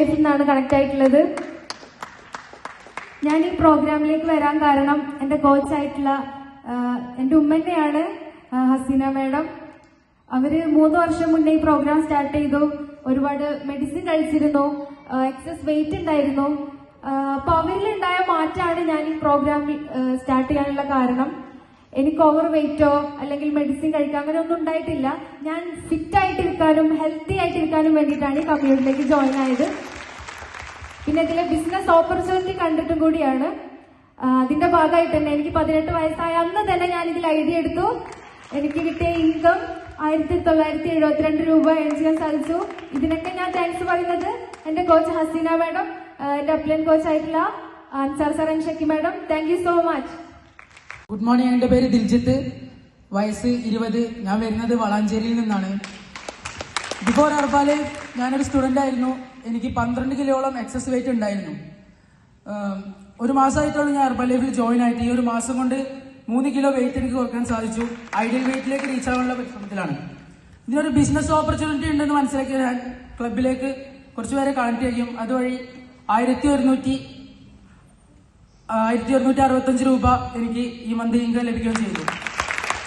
ലൈഫിൽ നിന്നാണ് കണക്ട് ആയിട്ടുള്ളത് ഞാൻ ഈ പ്രോഗ്രാമിലേക്ക് വരാൻ കാരണം എന്റെ കോച്ചായിട്ടുള്ള എന്റെ ഉമ്മന്നെയാണ് ഹസീന മാഡം. അവർ മൂന്ന് വർഷം മുന്നേ ഈ പ്രോഗ്രാം സ്റ്റാർട്ട് ചെയ്തു. ഒരുപാട് മെഡിസിൻ കഴിച്ചിരുന്നു. എക്സസ് വെയിറ്റ് ഉണ്ടായിരുന്നു. അപ്പൊ അവരിലുണ്ടായ മാറ്റമാണ് ഞാൻ ഈ പ്രോഗ്രാം സ്റ്റാർട്ട് ചെയ്യാനുള്ള കാരണം. എനിക്ക് ഓവർ വെയിറ്റോ അല്ലെങ്കിൽ മെഡിസിൻ കഴിക്കാൻ അങ്ങനെ ഒന്നും ഉണ്ടായിട്ടില്ല. ഞാൻ ഫിറ്റ് ആയിട്ടിരിക്കാനും ഹെൽത്തി ആയിട്ടിരിക്കാനും വേണ്ടിയിട്ടാണ് ഈ കമ്മ്യൂണിറ്റിയിലേക്ക് ജോയിൻ ആയത്. പിന്നെ ഇതിലെ ബിസിനസ് ഓപ്പർച്യൂണിറ്റി കണ്ടിട്ടും കൂടിയാണ്. അതിന്റെ ഭാഗമായിട്ട് തന്നെ എനിക്ക് പതിനെട്ട് വയസ്സായ അന്ന് തന്നെ ഞാൻ ഇതിൽ ഐഡിയ എടുത്തു. എനിക്ക് കിട്ടിയ ഇൻകം ആയിരത്തി തൊള്ളായിരത്തി എഴുപത്തിരണ്ട് രൂപ എൻ ചെയ്യാൻ സാധിച്ചു. ഇതിനൊക്കെ ഞാൻ താങ്ക്സ് പറയുന്നത് എന്റെ കോച്ച് ഹസീന മാഡം എന്റെ അപ്ലൻ കോച്ച് ആയിട്ടുള്ള Ansar sir and Shakki madam. Thank you so much good morning എന്റെ പേര് ദിൽജിത്ത്. വയസ്സ് ഇരുപത്. ഞാൻ വരുന്നത് വളാഞ്ചേരിയിൽ നിന്നാണ്. ബിഫോർ ഹർബാൽ ഞാനൊരു സ്റ്റുഡന്റ് ആയിരുന്നു. എനിക്ക് പന്ത്രണ്ട് കിലോളം എക്സസ് വെയിറ്റ് ഉണ്ടായിരുന്നു. ഒരു മാസമായിട്ടുള്ള ഞാൻ ഹർബൽ ലൈഫിൽ ജോയിൻ ആയിട്ട്. ഈ ഒരു മാസം കൊണ്ട് മൂന്ന് കിലോ വെയിറ്റ് എനിക്ക് കുറയ്ക്കാൻ സാധിച്ചു. ഐഡിയൽ വെയിറ്റിലേക്ക് റീച്ച് ആവാനുള്ള പരിശ്രമത്തിലാണ്. ഇതിനൊരു ബിസിനസ് ഓപ്പർച്യൂണിറ്റി ഉണ്ടെന്ന് മനസ്സിലാക്കി ഞാൻ ക്ലബിലേക്ക് കുറച്ചുപേരെ കണക്ട് ചെയ്യും. അതുവഴി ആയിരത്തി ഒരുന്നൂറ്റി ആയിരത്തി ഒരുന്നൂറ്റി അറുപത്തഞ്ച് രൂപ എനിക്ക് ഈ മന്ത് ഇൻകം ലഭിക്കുകയും ചെയ്തു.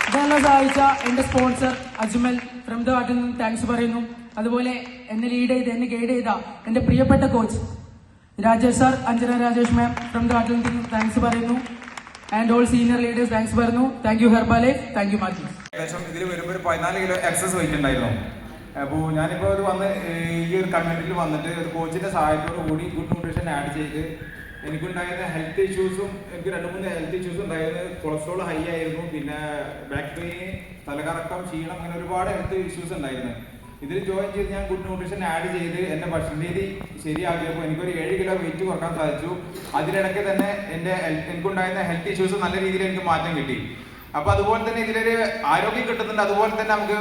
ഇതെല്ലാം സഹായിച്ച എന്റെ സ്പോൺസർ അജ്മൽ. ഫ്രം ദ വാട്ടിൽ നിന്ന് താങ്ക്സ് പറയുന്നു. അതുപോലെ എന്നെ ലീഡ് ചെയ്ത് എന്നെ ഗൈഡ് ചെയ്ത എന്റെ പ്രിയപ്പെട്ട coach Rajesh sir Anjana Rajesh ma'am from the വാട്ടിൽ നിന്ന് താങ്ക്സ് പറയുന്നു. And all senior leaders thanks പറയുന്നു. Thank you Herbalife thank you മാറ്റി ഏകദേശം ഇതിൽ വരുമ്പോൾ പതിനാല് കിലോ എക്സസ് വെയിറ്റ് അപ്പോൾ ഞാനിപ്പോൾ ഇത് വന്ന് ഈ ഒരു കമ്മ്യൂണിറ്റിയിൽ വന്നിട്ട് ഒരു കോച്ചിന്റെ സഹായത്തോടു കൂടി ഗുഡ് ന്യൂട്രീഷൻ ആഡ് ചെയ്ത് എനിക്കുണ്ടായിരുന്ന ഹെൽത്ത് ഇഷ്യൂസും എനിക്ക് രണ്ട് മൂന്ന് ഹെൽത്ത് ഇഷ്യൂസ് ഉണ്ടായിരുന്നു. കൊളസ്ട്രോൾ ഹൈ ആയിരുന്നു. പിന്നെ ബാക്ക് പെയിൻ തലകറക്കം ക്ഷീണം അങ്ങനെ ഒരുപാട് ഹെൽത്ത് ഇഷ്യൂസ് ഉണ്ടായിരുന്നു. ഇതിൽ ജോയിൻ ചെയ്ത് ഞാൻ ഗുഡ് ന്യൂട്രീഷൻ ആഡ് ചെയ്ത് എന്റെ ഭക്ഷണ രീതി ശരിയാക്കിയപ്പോൾ എനിക്കൊരു ഏഴ് കിലോ വെയിറ്റ് കുറയ്ക്കാൻ സാധിച്ചു. അതിനിടയ്ക്ക് തന്നെ എന്റെ എനിക്കുണ്ടായിരുന്ന ഹെൽത്ത് ഇഷ്യൂസ് നല്ല രീതിയിൽ എനിക്ക് മാറ്റം കിട്ടി. അപ്പൊ അതുപോലെ തന്നെ ഇതിലൊരു ആരോഗ്യം കിട്ടുന്നുണ്ട്. അതുപോലെ തന്നെ നമുക്ക്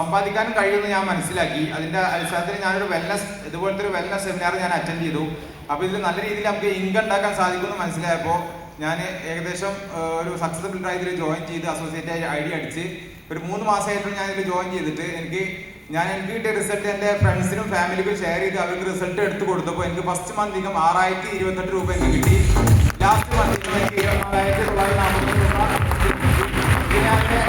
സമ്പാദിക്കാനും കഴിയുമെന്ന് ഞാൻ മനസ്സിലാക്കി. അതിന്റെ അടിസ്ഥാനത്തിൽ ഞാനൊരു വെൽനസ് ഇതുപോലത്തെ ഒരു വെൽനസ് സെമിനാർ ഞാൻ അറ്റൻഡ് ചെയ്തു. അപ്പൊ ഇതിൽ നല്ല രീതിയിൽ നമുക്ക് ഇൻകം ഉണ്ടാക്കാൻ സാധിക്കുമെന്ന് മനസ്സിലായപ്പോൾ ഞാൻ ഏകദേശം ഒരു സക്സസ്ഫുൾ ആയി ഇതിൽ ജോയിൻ ചെയ്ത് അസോസിയേറ്റ് ആയി ഐ ഡി അടിച്ച് ഒരു മൂന്ന് മാസമായിട്ട് ഞാൻ ഇതിൽ ജോയിൻ ചെയ്തിട്ട് എനിക്ക് ഞാൻ എനിക്ക് കിട്ടിയ റിസൾട്ട് എന്റെ ഫ്രണ്ട്സിനും ഫാമിലിക്കും ഷെയർ ചെയ്ത് അവർക്ക് റിസൾട്ട് എടുത്തു കൊടുത്തപ്പോൾ എനിക്ക് ഫസ്റ്റ് മന്ത് ഇൻകം ആറായിരത്തി ഇരുപത്തെട്ട് രൂപ എനിക്ക് കിട്ടി ലാസ്റ്റ് മന്ത് എനിക്ക് ഇരുപത്തിനാലായിരത്തി തൊള്ളായിരത്തി നാൽപ്പത്തി രൂപ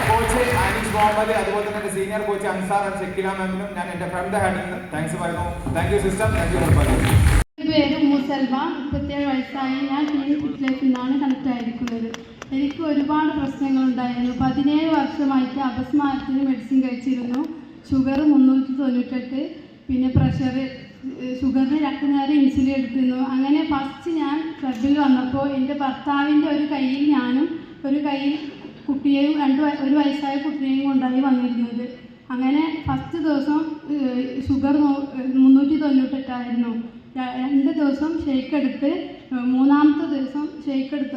കോച്ച് ആനിഷ് മുഹമ്മദ് അതുപോലെ തന്നെ senior coach Ansar and Shakeela മാമിനും ഞാൻ എന്റെ ഫ്രണ്ട് ഹാൻഡിൽ താങ്ക്സ് പറയുന്നു thank you sister thank you പേര് മൂസൽവ മുപ്പത്തിയേഴ് വയസ്സായി ഞാൻ ടീം ഫിറ്റ്ലേക്ക് നിന്നാണ് കണക്ട് ആയിരിക്കുന്നത്. എനിക്ക് ഒരുപാട് പ്രശ്നങ്ങളുണ്ടായിരുന്നു. പതിനേഴ് വർഷമായിട്ട് അപസ്മാരത്തിന് മെഡിസിൻ കഴിച്ചിരുന്നു. ഷുഗർ മുന്നൂറ്റി തൊണ്ണൂറ്റെട്ട് പിന്നെ പ്രഷർ ഷുഗറിന് രണ്ട് നേരം ഇൻസുലിൻ എടുത്തിരുന്നു. അങ്ങനെ ഫസ്റ്റ് ഞാൻ ക്ലബിൽ വന്നപ്പോൾ എന്റെ ഭർത്താവിന്റെ ഒരു കയ്യിൽ ഞാനും ഒരു കയ്യിൽ കുട്ടിയെയും രണ്ട് ഒരു വയസ്സായ കുട്ടിയെയും കൊണ്ടായി വന്നിരുന്നത്. അങ്ങനെ ഫസ്റ്റ് ദിവസം ഷുഗർ മുന്നൂറ്റി തൊണ്ണൂറ്റെട്ടായിരുന്നു. രണ്ട് ദിവസം ഷേക്ക് എടുത്ത് മൂന്നാമത്തെ ദിവസം ഷേക്ക് എടുത്ത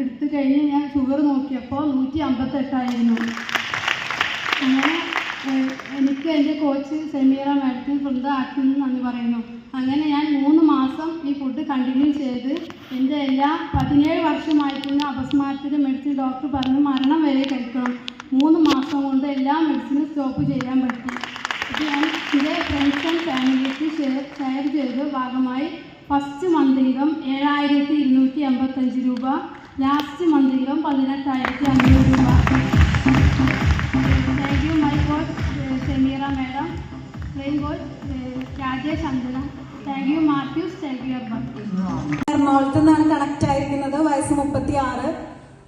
എടുത്തു കഴിഞ്ഞ് ഞാൻ ഷുഗർ നോക്കിയപ്പോൾ നൂറ്റി അമ്പത്തെട്ടായിരുന്നു അങ്ങനെ എനിക്ക് എന്റെ കോച്ച് സെമീറ മാഡത്തിന് ആക്കിൽ നിന്ന് നന്ദി പറയുന്നു. അങ്ങനെ ഞാൻ മൂന്ന് മാസം ഈ ഫുഡ് കണ്ടിന്യൂ ചെയ്ത് എന്റെ എല്ലാ പതിനേഴ് വർഷമായിട്ടുള്ള അപസ്മാരത്തിന് മെഡിസിൻ ഡോക്ടർ പറഞ്ഞു മരണം വരെ കഴിക്കണം. മൂന്ന് മാസം കൊണ്ട് എല്ലാ മെഡിസിനും സ്റ്റോപ്പ് ചെയ്യാൻ പറ്റി. Rajesh Anjana thank you Mathews thank you എറണാകുളത്ത് നിന്നാണ് കണക്ട് ആയിരിക്കുന്നത് വയസ്സ്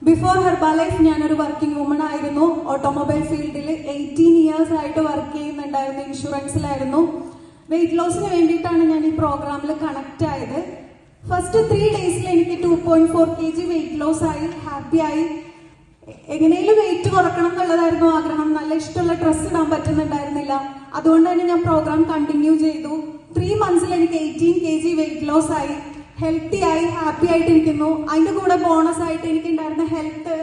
ബിഫോർ ഹെർബാലൈഫ് ഞാനൊരു വർക്കിംഗ് വുമൺ ആയിരുന്നു. ഓട്ടോമൊബൈൽ ഫീൽഡിൽ എയ്റ്റീൻ ഇയേഴ്സ് ആയിട്ട് വർക്ക് ചെയ്യുന്നുണ്ടായിരുന്നു ഇൻഷുറൻസിലായിരുന്നു വെയിറ്റ് ലോസിന് വേണ്ടിയിട്ടാണ് ഞാൻ ഈ പ്രോഗ്രാമിൽ കണക്ട് ആയത്. ഫസ്റ്റ് ത്രീ ഡേയ്സിൽ എനിക്ക് two point four K G weight loss ആയി ഹാപ്പി ആയി. എങ്ങനെയും വെയിറ്റ് കുറക്കണം എന്നുള്ളതായിരുന്നു ആഗ്രഹം. നല്ല ഇഷ്ടമുള്ള ഡ്രസ്സ് ഇടാൻ പറ്റുന്നുണ്ടായിരുന്നില്ല. അതുകൊണ്ട് തന്നെ ഞാൻ പ്രോഗ്രാം കണ്ടിന്യൂ ചെയ്തു. ത്രീ മന്ത്സിൽ എനിക്ക് eighteen K G weight loss ആയി. ഹെൽത്തി ആയി ഹാപ്പി ആയിട്ടിരിക്കുന്നു. അതിന്റെ കൂടെ ബോണസ് ആയിട്ട് എനിക്ക് ഉണ്ടായിരുന്ന ഹെൽത്ത്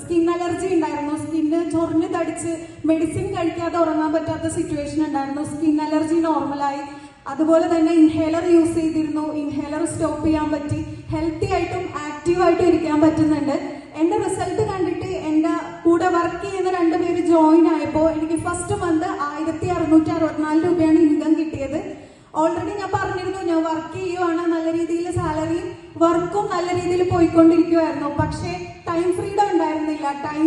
സ്കിൻ അലർജി ഉണ്ടായിരുന്നു. സ്കിന്ന് ചൊറിഞ്ഞ് തടിച്ച് മെഡിസിൻ കഴിക്കാതെ ഉറങ്ങാൻ പറ്റാത്ത സിറ്റുവേഷൻ ഉണ്ടായിരുന്നു. സ്കിൻ അലർജി നോർമലായി അതുപോലെ തന്നെ ഇൻഹേലർ യൂസ് ചെയ്തിരുന്നു. ഇൻഹേലർ സ്റ്റോപ്പ് ചെയ്യാൻ പറ്റി. ഹെൽത്തി ആയിട്ടും ആക്റ്റീവ് ആയിട്ടും ഇരിക്കാൻ പറ്റുന്നുണ്ട്. എന്റെ റിസൾട്ട് കണ്ടിട്ട് എന്റെ കൂടെ വർക്ക് ചെയ്യുന്ന രണ്ടുപേര് ജോയിൻ ആയപ്പോൾ എനിക്ക് ഫസ്റ്റ് മന്ത് ആയിരത്തി അറുന്നൂറ്റി അറുപത്തിനാല് രൂപയാണ് ഇൻകം കിട്ടിയത് ഓൾറെഡി ഞാൻ പറഞ്ഞിരുന്നു ഞാൻ വർക്ക് ചെയ്യുവാണ് നല്ല രീതിയിൽ സാലറി വർക്കും നല്ല രീതിയിൽ പോയിക്കൊണ്ടിരിക്കുവായിരുന്നു. പക്ഷേ ടൈം ഫ്രീഡം ഉണ്ടായിരുന്നില്ല. ടൈം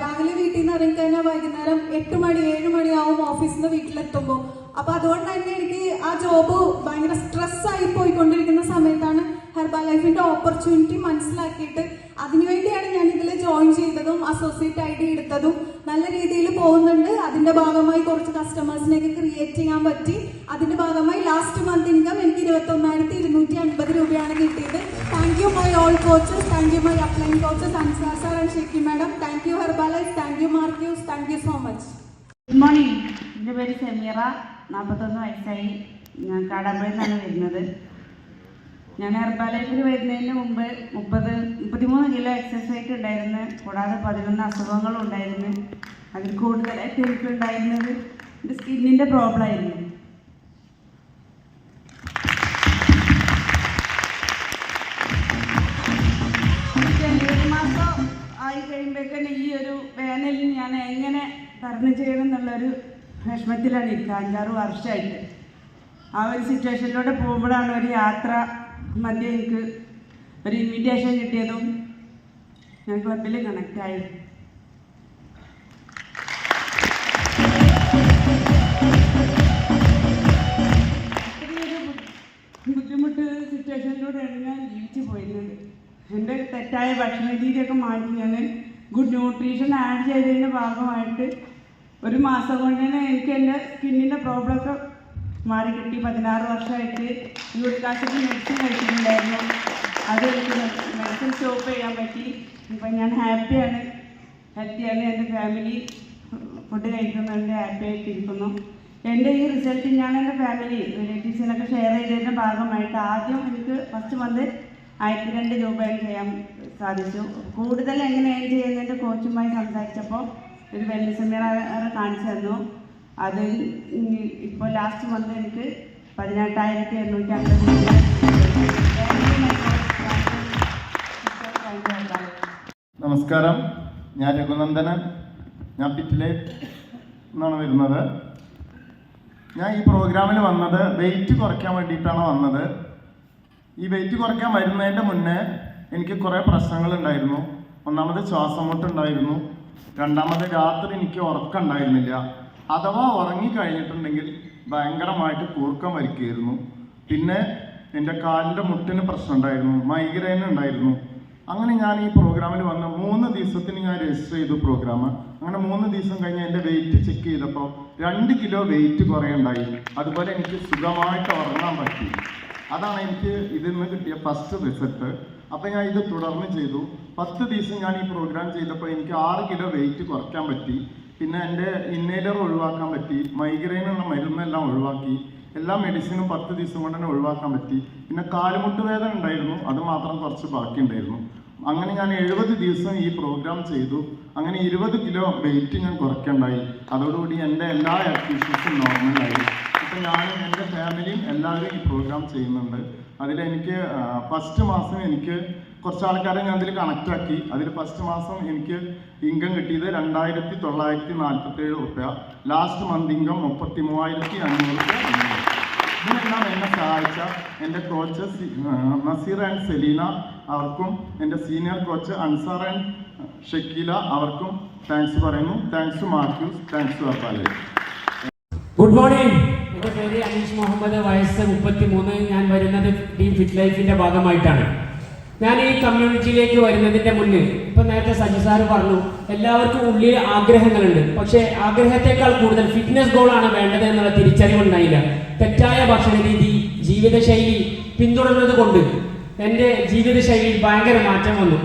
രാവിലെ വീട്ടിൽ നിന്ന് ഇറങ്ങിക്കഴിഞ്ഞാൽ വൈകുന്നേരം എട്ട് മണി ഏഴ് മണിയാവും ഓഫീസിൽ നിന്ന് വീട്ടിലെത്തുമ്പോൾ അപ്പൊ അതുകൊണ്ട് തന്നെ എനിക്ക് ആ ജോബ് ഭയങ്കര സ്ട്രെസ് ആയി പോയിക്കൊണ്ടിരിക്കുന്ന സമയത്താണ് ഹെർബൽ ലൈഫിന്റെ ഓപ്പർച്യൂണിറ്റി മനസ്സിലാക്കിയിട്ട് അതിനുവേണ്ടിയാണ് ഞാൻ ഇതിൽ ജോയിൻ ചെയ്തതും അസോസിയേറ്റ് ഐ ഡി എടുത്തതും നല്ല രീതിയിൽ പോകുന്നുണ്ട്. അതിന്റെ ഭാഗമായി കുറച്ച് കസ്റ്റമേഴ്സിനെയൊക്കെ ക്രിയേറ്റ് ചെയ്യാൻ പറ്റി. അതിന്റെ ഭാഗമായി ലാസ്റ്റ് മന്ത് ഇൻകം എനിക്ക് ഇരുപത്തി ഒന്നായിരത്തി ഇരുന്നൂറ്റി അൻപത് രൂപയാണ് കിട്ടിയത്. Thank you my all coaches thank you my upline coaches Ansar sir and Shekki madam thank you Herbalife thank you Marcus thank you so much good morning എന്റെ പേര് സെമീറ. നാൽപ്പത്തൊന്ന് വയസ്സായി. ഞാൻ നിന്നാണ് വരുന്നത്. ഞാൻ ഹെർബാലൈഫിൽ വരുന്നതിന് മുമ്പ് മുപ്പത് മുപ്പത്തിമൂന്ന് കിലോ എക്സസൈസ് വെയിറ്റ് ഉണ്ടായിരുന്നു. കൂടാതെ പതിനൊന്ന് അസുഖങ്ങളും ഉണ്ടായിരുന്നു. അതിൽ കൂടുതലായിട്ട് എനിക്കുണ്ടായിരുന്നത് എന്റെ സ്കിന്നിന്റെ പ്രോബ്ലം ആയിരുന്നു. ഈ ഒരു വേനലിൽ ഞാൻ എങ്ങനെ തരണം ചെയ്യണം എന്നുള്ളൊരു വിഷമത്തിലാണ് ഇരിക്കുക. അഞ്ചാറ് വർഷമായിട്ട്. ആ ഒരു സിറ്റുവേഷനിലൂടെ പോകുമ്പോഴാണ് ഒരു യാത്ര മധ്യ എനിക്ക് ഒരു ഇൻവിറ്റേഷൻ കിട്ടിയതും ഞാൻ ക്ലബിൽ കണക്റ്റ് ആയി. അത്രയൊരു ബു- ബുദ്ധിമുട്ട് സിറ്റുവേഷനിലൂടെയാണ് ഞാൻ ജീവിച്ചു പോയിരുന്നത്. എന്റെ തെറ്റായ ഭക്ഷണ രീതിയൊക്കെ മാറ്റി ഞാൻ ഗുഡ് ന്യൂട്രീഷൻ ആഡ് ചെയ്തതിന്റെ ഭാഗമായിട്ട് ഒരു മാസം കൊണ്ട് തന്നെ എനിക്ക് എന്റെ സ്കിന്നിന്റെ പ്രോബ്ലമൊക്കെ മാറി കിട്ടി. പതിനാറ് വർഷമായിട്ട് യൂറിക് ആസിഡ് മെഡിസിൻ കഴിച്ചിട്ടുണ്ടായിരുന്നു. അത് എനിക്ക് മെഡിസിൻ സ്റ്റോപ്പ് ചെയ്യാൻ പറ്റി. ഇപ്പം ഞാൻ ഹാപ്പിയാണ് ഹെൽത്തിയാണ് എന്റെ ഫാമിലി ഫുഡ് കഴിക്കുന്നുണ്ട് ഹാപ്പി ആയിട്ടിരിക്കുന്നു. എന്റെ ഈ റിസൾട്ട് ഞാൻ എന്റെ ഫാമിലി റിലേറ്റീവ്സിനൊക്കെ ഷെയർ ചെയ്തതിന്റെ ഭാഗമായിട്ട് ആദ്യം എനിക്ക് ഫസ്റ്റ് മന്ത് ആയിരത്തി രണ്ട് രൂപ earn ചെയ്യാൻ സാധിച്ചു. കൂടുതൽ എങ്ങനെ ഏൺ ചെയ്യുന്നതിന്റെ കോച്ചുമായി സംസാരിച്ചപ്പോൾ ഒരു വെൽനസ് സെമിനാർ കാണിച്ചു തന്നു. അത് ഇപ്പോൾ ലാസ്റ്റ് മന്ത് എനിക്ക് പതിനെട്ടായിരത്തി എണ്ണൂറ്റി അമ്പത് നമസ്കാരം. ഞാൻ രഘുനന്ദനൻ. ഞാൻ പിറ്റിലെ നിന്നാണ് വരുന്നത്. ഞാൻ ഈ പ്രോഗ്രാമിൽ വന്നത് വെയിറ്റ് കുറയ്ക്കാൻ വേണ്ടിയിട്ടാണ് വന്നത്. ഈ വെയിറ്റ് കുറയ്ക്കാൻ വരുന്നതിന്റെ മുന്നേ എനിക്ക് കുറേ പ്രശ്നങ്ങളുണ്ടായിരുന്നു. ഒന്നാമത് ശ്വാസം മുട്ടുണ്ടായിരുന്നു രണ്ടാമത് രാത്രി എനിക്ക് ഉറക്കം ഉണ്ടായിരുന്നില്ല. അഥവാ ഉറങ്ങിക്കഴിഞ്ഞിട്ടുണ്ടെങ്കിൽ ഭയങ്കരമായിട്ട് കൂർക്കം വലിക്കുകയായിരുന്നു പിന്നെ എന്റെ കാലിന്റെ മുട്ടിന് പ്രശ്നം ഉണ്ടായിരുന്നു മൈഗ്രെയിൻ ഉണ്ടായിരുന്നു. അങ്ങനെ ഞാൻ ഈ പ്രോഗ്രാമിൽ വന്ന മൂന്ന് ദിവസത്തിന് ഞാൻ രജിസ്റ്റർ ചെയ്തു പ്രോഗ്രാം അങ്ങനെ മൂന്ന് ദിവസം കഴിഞ്ഞ് എന്റെ വെയിറ്റ് ചെക്ക് ചെയ്തപ്പോൾ രണ്ട് കിലോ വെയിറ്റ് കുറയുണ്ടായി അതുപോലെ എനിക്ക് സുഖമായിട്ട് ഉറങ്ങാൻ പറ്റി. അതാണ് എനിക്ക് ഇതിൽ നിന്ന് കിട്ടിയ ഫസ്റ്റ് റിസൾട്ട് അപ്പോൾ ഞാൻ ഇത് തുടർന്ന് ചെയ്തു. പത്ത് ദിവസം ഞാൻ ഈ പ്രോഗ്രാം ചെയ്തപ്പോൾ എനിക്ക് ആറ് കിലോ വെയിറ്റ് കുറയ്ക്കാൻ പറ്റി. പിന്നെ എന്റെ ഇന്നേലർ ഒഴിവാക്കാൻ പറ്റി മൈഗ്രെയിനുള്ള മരുന്നെല്ലാം ഒഴിവാക്കി എല്ലാ മെഡിസിനും പത്ത് ദിവസം കൊണ്ട് തന്നെ ഒഴിവാക്കാൻ പറ്റി. പിന്നെ കാലുമുട്ട് വേദന ഉണ്ടായിരുന്നു അത് മാത്രം കുറച്ച് ബാക്കി ഉണ്ടായിരുന്നു. അങ്ങനെ ഞാൻ എഴുപത് ദിവസം ഈ പ്രോഗ്രാം ചെയ്തു. അങ്ങനെ ഇരുപത് കിലോ വെയിറ്റ് ഞാൻ കുറയ്ക്കണ്ടായി. അതോടുകൂടി എന്റെ എല്ലാ ആക്ടിവിറ്റീസും നോർമലായി ഇപ്പം ഞാനും എന്റെ ഫാമിലിയും എല്ലാവരും ഈ പ്രോഗ്രാം ചെയ്യുന്നുണ്ട്. അതിലെനിക്ക് ഫസ്റ്റ് മാസം എനിക്ക് കുറച്ച് ആൾക്കാരെ ഞാൻ അതിൽ കണക്റ്റാക്കി അതിൽ ഫസ്റ്റ് മാസം എനിക്ക് ഇൻകം കിട്ടിയത് രണ്ടായിരത്തി തൊള്ളായിരത്തി നാൽപ്പത്തി ഏഴ് റുപ്യ ലാസ്റ്റ് മന്ത് ഇൻകം മുപ്പത്തി മൂവായിരത്തി അഞ്ഞൂറ് റുപ്യ ഇതിനെല്ലാം എന്നെ സഹായിച്ച എന്റെ കോച്ച് നസീർ ആൻഡ് സെലീന അവർക്കും എന്റെ senior coach Ansar and Shakeela അവർക്കും താങ്ക്സ് പറയുന്നു. Thanks to Mathews thanks to അപ്പാലേ. Good morning എന്റെ പേര് അനീഷ് മുഹമ്മദ് വയസ്സ് മുപ്പത്തി മൂന്ന് ഞാൻ വരുന്നത് ടീം ഫിറ്റ് ലൈഫിന്റെ ഭാഗമായിട്ടാണ്. ഞാൻ ഈ കമ്മ്യൂണിറ്റിയിലേക്ക് വരുന്നതിന്റെ മുന്നിൽ ഇപ്പൊ നേരത്തെ സജി സാറ് പറഞ്ഞു എല്ലാവർക്കും ഉള്ളിൽ ആഗ്രഹങ്ങളുണ്ട്. പക്ഷെ ആഗ്രഹത്തെക്കാൾ കൂടുതൽ ഫിറ്റ്നസ് ഗോളാണ് വേണ്ടത് എന്നുള്ള തിരിച്ചറിവുണ്ടായില്ല. തെറ്റായ ഭക്ഷണ രീതി ജീവിതശൈലി പിന്തുടർന്നത് കൊണ്ട് എന്റെ ജീവിതശൈലിയിൽ ഭയങ്കര മാറ്റം വന്നു.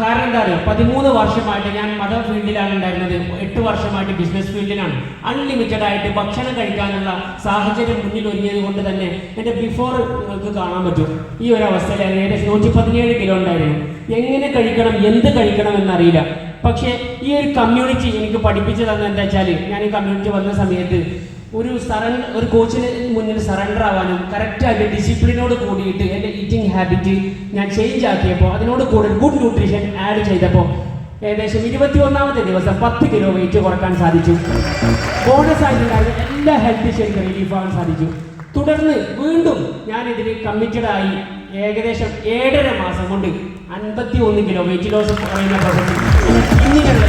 കാരണം എന്താ പറയുക പതിമൂന്ന് വർഷമായിട്ട് ഞാൻ മത ഫീൽഡിലാണ് ഉണ്ടായിരുന്നത്. എട്ട് വർഷമായിട്ട് ബിസിനസ് ഫീൽഡിലാണ്. അൺലിമിറ്റഡ് ആയിട്ട് ഭക്ഷണം കഴിക്കാനുള്ള സാഹചര്യം മുന്നിൽ ഒരുങ്ങിയത് കൊണ്ട് തന്നെ എന്റെ ബിഫോർ നിങ്ങൾക്ക് കാണാൻ പറ്റും. ഈ ഒരു അവസ്ഥയിൽ ഏകദേശം നൂറ്റി പതിനേഴ് കിലോ ഉണ്ടായിരുന്നു. എങ്ങനെ കഴിക്കണം എന്ത് കഴിക്കണം എന്നറിയില്ല. പക്ഷേ ഈ ഒരു കമ്മ്യൂണിറ്റി എനിക്ക് പഠിപ്പിച്ചു തന്നെ എന്താ വെച്ചാൽ ഞാൻ ഈ കമ്മ്യൂണിറ്റി വന്ന സമയത്ത് ഒരു സറൻ ഒരു കോച്ചിന് മുന്നിൽ സറണ്ടർ ആവാനും കറക്റ്റായിട്ട് ഡിസിപ്ലിനോട് കൂടിയിട്ട് എന്റെ ഈറ്റിംഗ് ഹാബിറ്റ് ഞാൻ ചേഞ്ച് ആക്കിയപ്പോൾ അതിനോട് കൂടെ ഗുഡ് ന്യൂട്രീഷൻ ആഡ് ചെയ്തപ്പോൾ ഏകദേശം ഇരുപത്തി ഒന്നാമത്തെ ദിവസം പത്ത് കിലോ വെയിറ്റ് കുറയ്ക്കാൻ സാധിച്ചു. ബോണസ് ആയിട്ടുണ്ടായിരുന്ന എല്ലാ ഹെൽത്ത് ഇഷ്യൂസിനും ആവാൻ സാധിച്ചു. തുടർന്ന് വീണ്ടും ഞാൻ ഇതിന് കമ്മിറ്റഡ് ആയി ഏകദേശം ഏഴര മാസം കൊണ്ട് അൻപത്തി ഒന്ന് കിലോ വെയിറ്റ് ലോസ് കുറയുന്ന പ്രൊജക്റ്റ് ഇങ്ങനെയുള്ള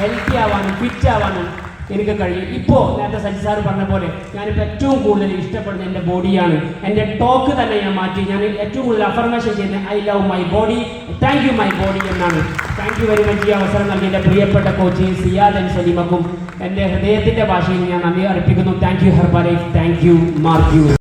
ഹെൽത്തി ആവാനും ഫിറ്റ് ആവാനും എനിക്ക് കഴിയും. ഇപ്പോൾ നേരത്തെ സജി പറഞ്ഞ പോലെ ഞാനിപ്പോൾ ഏറ്റവും കൂടുതൽ ഇഷ്ടപ്പെടുന്ന എന്റെ ബോഡിയാണ്. എന്റെ ടോക്ക് തന്നെ ഞാൻ മാറ്റി. ഞാൻ ഏറ്റവും കൂടുതൽ അഫർമേഷൻ ചെയ്യുന്നത് I love my body thank you my body എന്നാണ്. താങ്ക് യു വെരി മച്ച് ഈ അവസരം നൽകി എന്റെ പ്രിയപ്പെട്ട കോച്ച് സിയാദ് അൽ സലീമക്കും എന്റെ ഹൃദയത്തിന്റെ ഭാഷയിൽ ഞാൻ നന്ദി അർപ്പിക്കുന്നു. Thank you Herbalife thank you mark U